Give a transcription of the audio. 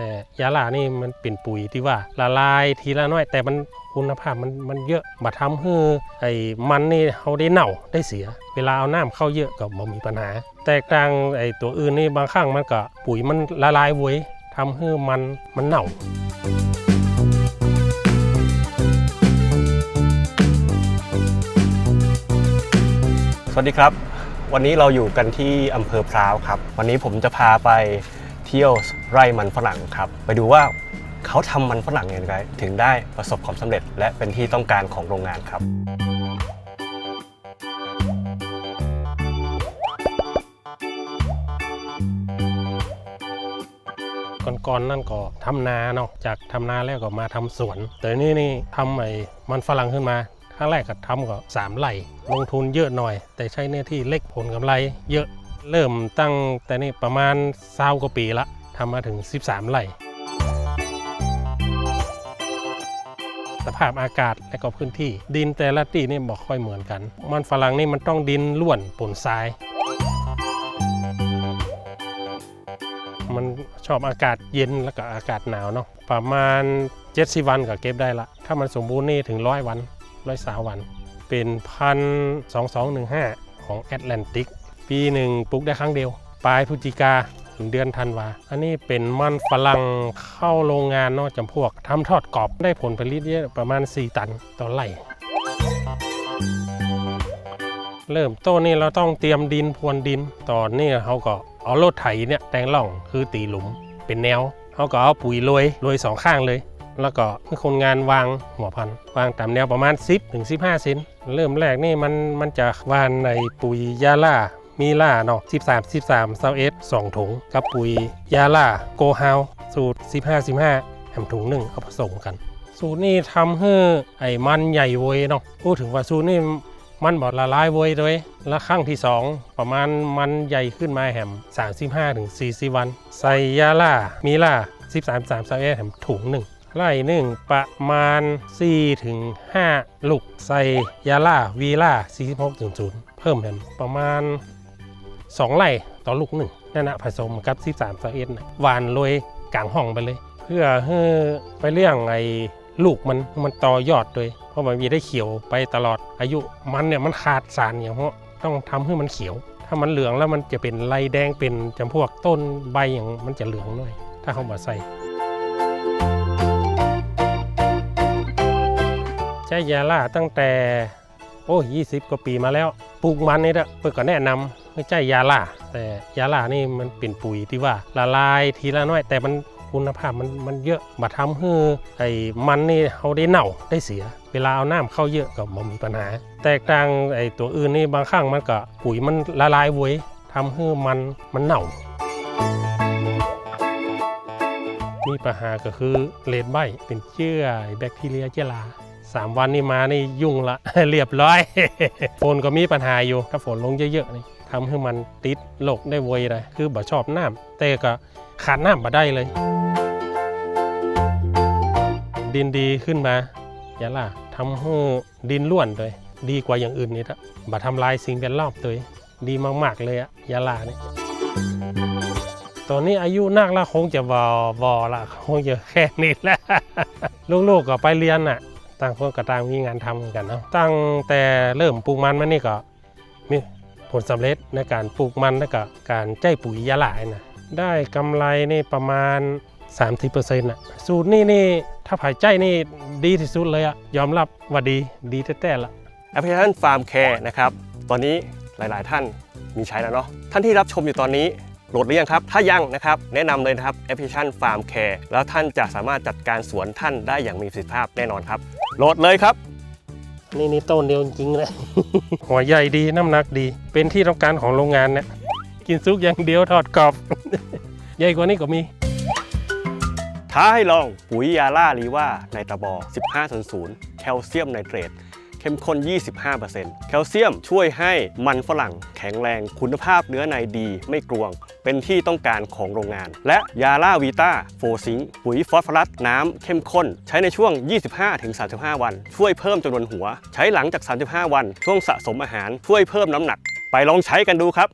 แต่ยาลานี่มันเป็นปุ๋ยที่ว่าละลายทีละน้อย แต่มันคุณภาพมันมันเยอะมาทำให้ไอ้มันนี่เขาได้เน่าได้เสีย เวลาเอาน้ำเข้าเยอะก็บ่มีปัญหา แตกต่างไอ้ตัวอื่นนี่บางครั้งมันก็ปุ๋ยมันละลายเว้ยทำให้มันมันเน่าสวัสดีครับ วันนี้เราอยู่กันที่อำเภอพร้าวครับ วันนี้ผมจะพาไป เที่ยวไร่มันฝรั่งครับ ไปดูว่าเขาทำมันฝรั่งอย่างไรถึงได้ประสบความสำเร็จ และเป็นที่ต้องการของโรงงานครับ ก่อนๆนั่นก็ทำนาเนาะจากทำนาแล้วก็มาทำสวน แต่นี่นี่ทำไอ้มันฝรั่งขึ้นมาครั้งแรกก็ทำก็สามไร่ลงทุนเยอะหน่อย แต่ใช้เนื้อที่เล็กผลกำไรเยอะ เริ่มตั้งแต่นี่ประมาณเศร้ากว่าปีละทำมาถึง 13ไร่สภาพอากาศและก็พื้นที่ ดินแต่ละที่นี่บอกค่อยเหมือนกัน มันฝรั่งนี่มันต้องดินล้วนปนทราย มันชอบอากาศเย็นแล้วก็อากาศหนาวเนาะประมาณ70วันก็เก็บได้ละ ถ้ามันสมบูรณ์นี่ถึงร้อยวันร้อยสาวัน เป็นพันสองสองหนึ่งห้าของแอตแลนติก ปีหนึ่งปลูกได้ครั้งเดียว ปลายพฤศจิกาถึงเดือนธันวา อันนี้เป็นมันฝรั่งเข้าโรงงานนาะจำพวกทำทอดกรอบได้ผลผลิตเยอะประมาณ 4 ตันต่อไร่เริ่มต้นนี่เราต้องเตรียมดินพรวนดิน ตอนนี้เขาก็เอารถไถเนี่ยแตงล่องคือตีหลุมเป็นแนวเขาก็เอาปุ๋ยโรยโรยสองข้างเลย แล้วก็ให้คนงานวางหัวพันวางตามแนวประมาณ 10 ถึง 15 เซนเริ่มแรกนี่มันมันจะวานในปุ๋ยยาล่า มีล่าเนาะ13 13เซาเอส2ถุงกับปุ๋ยยาล่าโกฮาวสูตร 15 15แถมถุงหนึ่งเอาผสมกัน สูตรนี้ทำให้ไอ้มันใหญ่เว้ยเนาะพูดถึงว่าสูตรนี้มันบอดละลายเว้ยด้วยแล้วครั้งที่ 2 ประมาณมันใหญ่ขึ้นมาแหม35ถึง40 วัน ใส่ยาล่ามีล่า13 3 3แถมถุงหนึ่งไล่หนึ่งประมาณ4ถึง5ลูก ใส่ยาล่าวีล่า46ถึง0เพิ่มแถมประมาณ 2ไร่ต่อลูกหนึ่งนั่นนะผสมกับ 13 3 1นะหวานโรยกลางห้องไปเลย เพื่อให้ไปเรื่องไอ้ลูกมันมันต่อยอดด้วย เพราะมันมีได้เขียวไปตลอดอายุมันเนี่ยมันขาดสารอย่างเพราะต้องทำให้มันเขียว ถ้ามันเหลืองแล้วมันจะเป็นลายแดงเป็นจำพวกต้นใบอย่างมันจะเหลืองหน่อย ถ้าเขาบอใส่ใช้ยาล่าตั้งแต่โอ้ยี่สิบกว่าปีมาแล้ว ปลูกมันนี่แหละเพื่อก็แนะนำไม่ใช่ยาล่าแต่ยาล่านี่มันเป็นปุ๋ยที่ว่าละลายทีละน้อย แต่มันคุณภาพมันมันเยอะมาทำให้ไอ้มันนี่เขาได้เน่าได้เสีย เวลาเอาน้ำเข้าเยอะก็บ่มีปัญหา แตกต่างไอ้ตัวอื่นนี่บางครั้งมันก็ปุ๋ยมันละลายเว้ยทำให้มันมันเน่า มีปัญหาก็คือเลดใบเป็นเชื้อแบคทีเรียเจลาสามวันนี่มานี่ยุ่งละเรียบร้อย ฝนก็มีปัญหาอยู่ ถ้าฝนลงเยอะๆนี่ ทำให้มันติดโรคได้เวยเลยคือบ่ชอบน้ำแต่ก็ขาดน้ำบ่ได้เลย ดินดีขึ้นมาอย่าล่ะทำให้ดินล้วนเลยดีกว่าอย่างอื่นนี่ละบ่ทำลายสิ่งแวดล้อมตัวเองดีมากๆเลยอะยาลานี่ตอนนี้อายุนักล้วคงจะวอวอละคงจะแค่นี้แหละลูกๆก็ไปเรียนน่ะต่างคนก็ต่างมีงานทำกันเนาะตั้งแต่เริ่มปลูกมันมานี่ก็มี ผลสำเร็จในการปลูกมันและก็การใจปุ๋ยยาหลายนะได้กำไรนี่ประมาณ 30%นะสูตรนี่นี่ถ้าผายใจนี่ดีที่สุดเลยอะยอมรับว่าดีดีแท้ๆละแอปพลิเคชันฟาร์มแคร์นะครับตอนนี้หลาย ๆ ท่านมีใช้แล้วเนาะท่านที่รับชมอยู่ตอนนี้โหลดหรือยังครับ ถ้ายังนะครับ แนะนำเลยนะครับแอปพลิเคชันฟาร์มแคร์แล้วท่านจะสามารถจัดการสวนท่านได้อย่างมีประสิทธิภาพแน่นอนครับ โหลดเลยครับ นี่นี่ต้นเดียวจริงๆเลยหัวใหญ่ดีน้ำหนักดี เป็นที่ต้องการของโรงงานเนี่ยกินซุกอย่างเดียวทอดกรอบ ใหญ่กว่านี้ก็มี ท้าให้ลองปุ๋ยยาล่าลีว่าในตะบอ 1500แคลเซียมไนเตรต เข้มข้น 25%แคลเซียมช่วยให้มันฝรั่งแข็งแรงคุณภาพเนื้อในดีไม่กรวง เป็นที่ต้องการของโรงงาน และยาล่าวีตาโฟซิงปุ๋ยฟอสฟอรัสน้ำเข้มข้น ใช้ในช่วง 25-35 วัน ช่วยเพิ่มจำนวนหัว ใช้หลังจาก 35 วัน ช่วงสะสมอาหารช่วยเพิ่มน้ำหนัก ไปลองใช้กันดูครับ